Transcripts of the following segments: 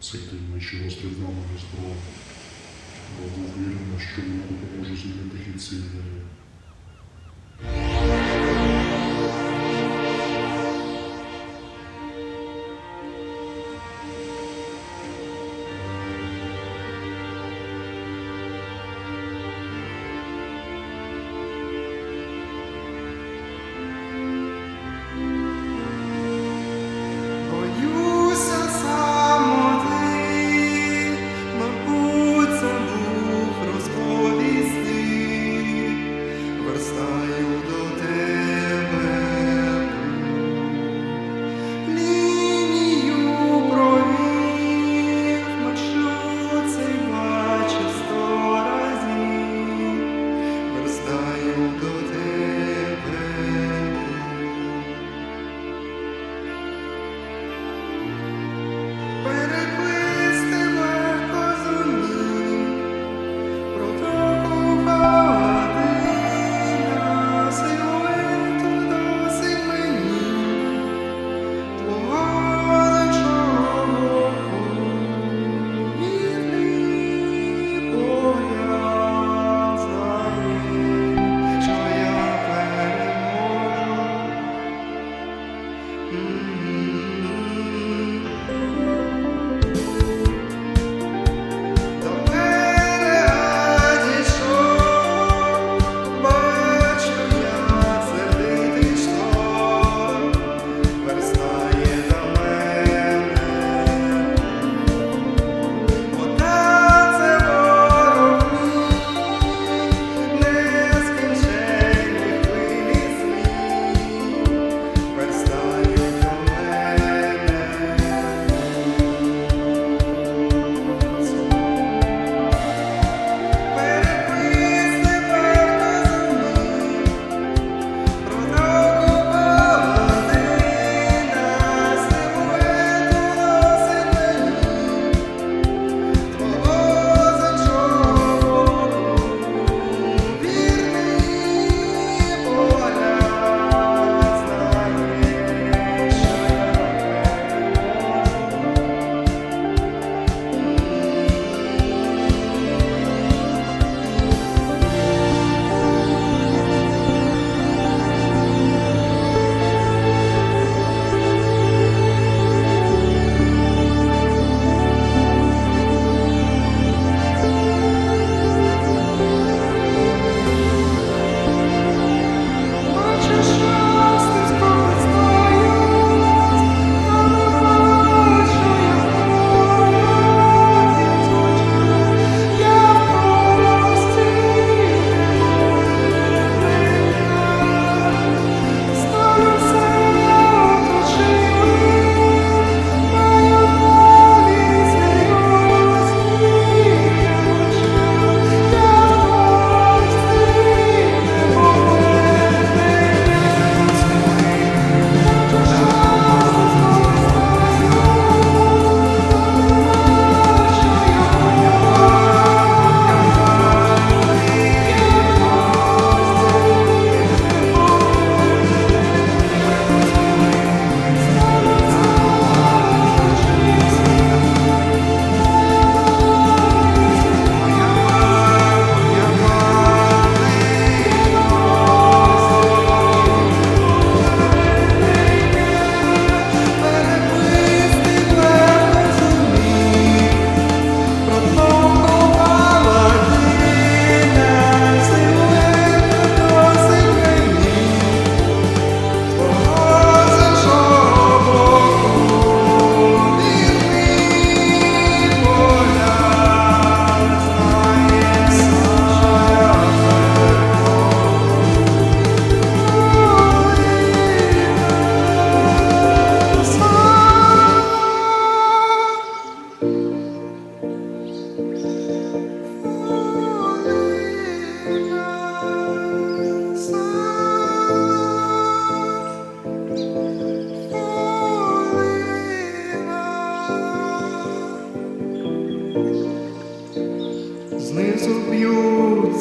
Сергійовичу Острівному з Бо був вірено, що вона допоможе змінити хід цієї.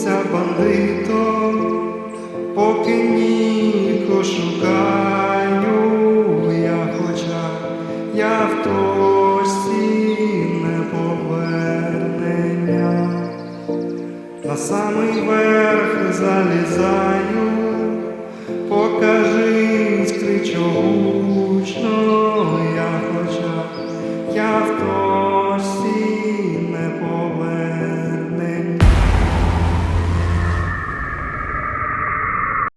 Вернувся бандитом, поки ніко шукаю я, хоча я в точці неповернення, на самий верх залізаю, покажи скричу гучно я хоча.